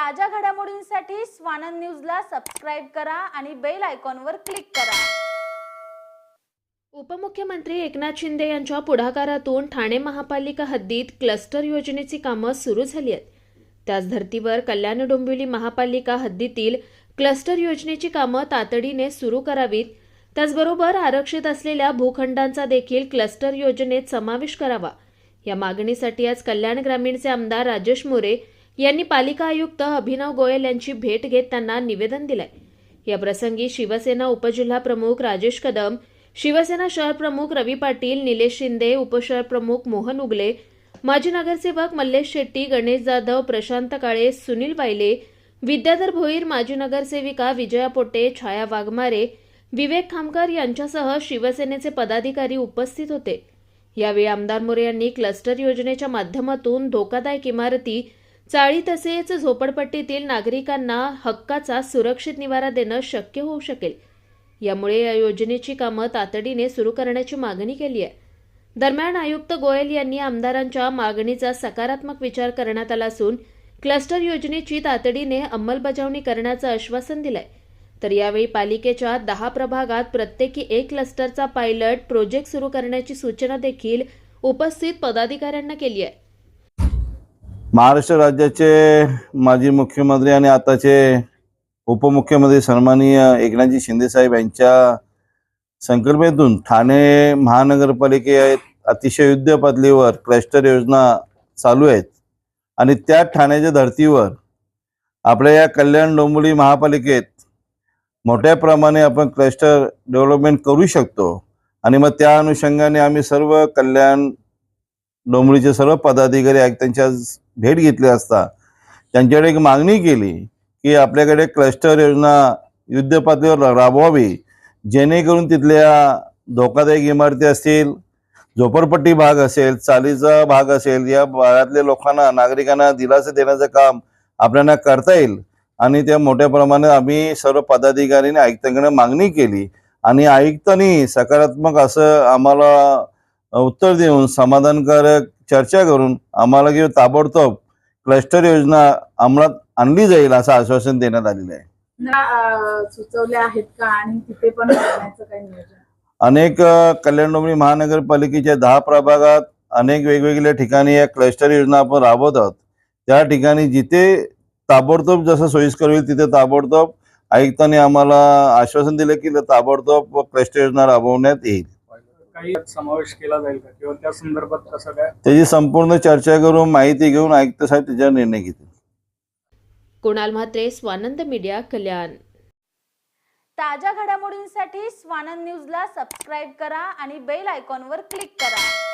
ताज्या घडामोडींसाठी स्वानंद न्यूजला सबस्क्राईब करा आणि बेल आयकॉनवर क्लिक करा. उपमुख्यमंत्री एकनाथ शिंदे यांच्या पुढाकारातून ठाणे महापालिका हद्दीत क्लस्टर योजनेची कामं सुरू झाली आहेत. त्याच धर्तीवर कल्याण डोंबिवली महापालिका हद्दीतील क्लस्टर योजनेची कामं तातडीने सुरू करावीत. त्याचबरोबर आरक्षित असलेल्या भूखंडांचा देखील क्लस्टर योजनेत समावेश करावा. या मागणीसाठी आज कल्याण ग्रामीणचे आमदार राजेश मोरे यांनी पालिका आयुक्त अभिनव गोयल यांची भेट घेत त्यांना निवेदन दिलंय. या प्रसंगी शिवसेना उपजिल्हा प्रमुख राजेश कदम शिवसेना शहर प्रमुख रवी पाटील निलेश शिंदे उपशहर प्रमुख मोहन उगले माजी नगरसेवक मल्लेश शेट्टी गणेश जाधव प्रशांत काळे सुनील वायले विद्याधर भोईर माजी नगरसेविका विजया पोटे छाया वाघमारे विवेक खामकर यांच्यासह शिवसेनेचे पदाधिकारी उपस्थित होते. यावेळी आमदार मोरे यांनी क्लस्टर योजनेच्या माध्यमातून धोकादायक इमारती चाळी तसेच झोपडपट्टीतील नागरिकांना हक्काचा सुरक्षित निवारा देणं शक्य होऊ शकेल. यामुळे या योजनेची कामं तातडीने सुरू करण्याची मागणी केली आहे. दरम्यान आयुक्त गोयल यांनी आमदारांच्या मागणीचा सकारात्मक विचार करण्यात आला असून क्लस्टर योजनेची तातडीने अंमलबजावणी करण्याचं आश्वासन दिलंय. तर यावेळी पालिकेच्या दहा प्रभागात प्रत्येकी एक क्लस्टरचा पायलट प्रोजेक्ट सुरू करण्याची सूचना देखील उपस्थित पदाधिकाऱ्यांना केली आहे. महाराष्ट्र राज्याचे माजी मुख्यमंत्री आणि आताचे उपमुख्यमंत्री सन्माननीय एकनाथजी शिंदेसाहेब यांच्या संकल्पनेतून ठाणे महानगरपालिकेत अतिशय युद्ध पातळीवर क्लस्टर योजना चालू आहेत. आणि त्या ठाण्याच्या धर्तीवर आपल्या या कल्याण डोंबिवली महापालिकेत मोठ्या प्रमाणे आपण क्लस्टर डेव्हलपमेंट करू शकतो. आणि मग त्या अनुषंगाने आम्ही सर्व कल्याण डोंबिवलीचे सर्व पदाधिकारी आहेत. त्यांच्या भेट घेतली असता त्यांच्याकडे एक मागणी केली की आपल्याकडे क्लस्टर योजना युद्ध पातळीवर राबवावी जेणेकरून तिथल्या धोकादायक इमारती असतील झोपडपट्टी भाग असेल चालीचा भाग असेल या भागातल्या लोकांना नागरिकांना दिलासा देण्याचं काम आपल्याला करता येईल. आणि त्या मोठ्या प्रमाणात आम्ही सर्व पदाधिकाऱ्यांनी आयुक्तांकडे मागणी केली. आणि आयुक्तांनी सकारात्मक असं आम्हाला उत्तर देऊन समाधानकारक चर्चा करून आम्हाला की ताबडतोब क्लस्टर योजना अंमलात आणली जाईल असं आश्वासन देण्यात आलेलं आहे. ना, अं, सुचवल्या आहेत का आणि तिथे पण करण्याचं काही नियोजन? अनेक कल्याण डोंबिवली महानगरपालिकेच्या दहा प्रभागात अनेक वेगवेगळ्या ठिकाणी या क्लस्टर योजना आपण राबवत आहोत त्या ठिकाणी जिथे ताबडतोब जसं सोयीस्कर होईल तिथे ताबडतोब आयुक्तांनी आम्हाला आश्वासन दिलं की ताबडतोब क्लस्टर योजना राबवण्यात येईल. काही समावेश केला जाईल का? किंवा त्या संदर्भात कसं काय? त्याची संपूर्ण चर्चा करून माहिती घेऊन आयुक्त साहेब त्याच्यावर निर्णय घेतील. कुणाल म्हात्रे स्वानंद मीडिया कल्याण. ताज्या घडामोडींसाठी स्वानंद न्यूजला सबस्क्राईब करा आणि बेल आयकॉनवर क्लिक करा.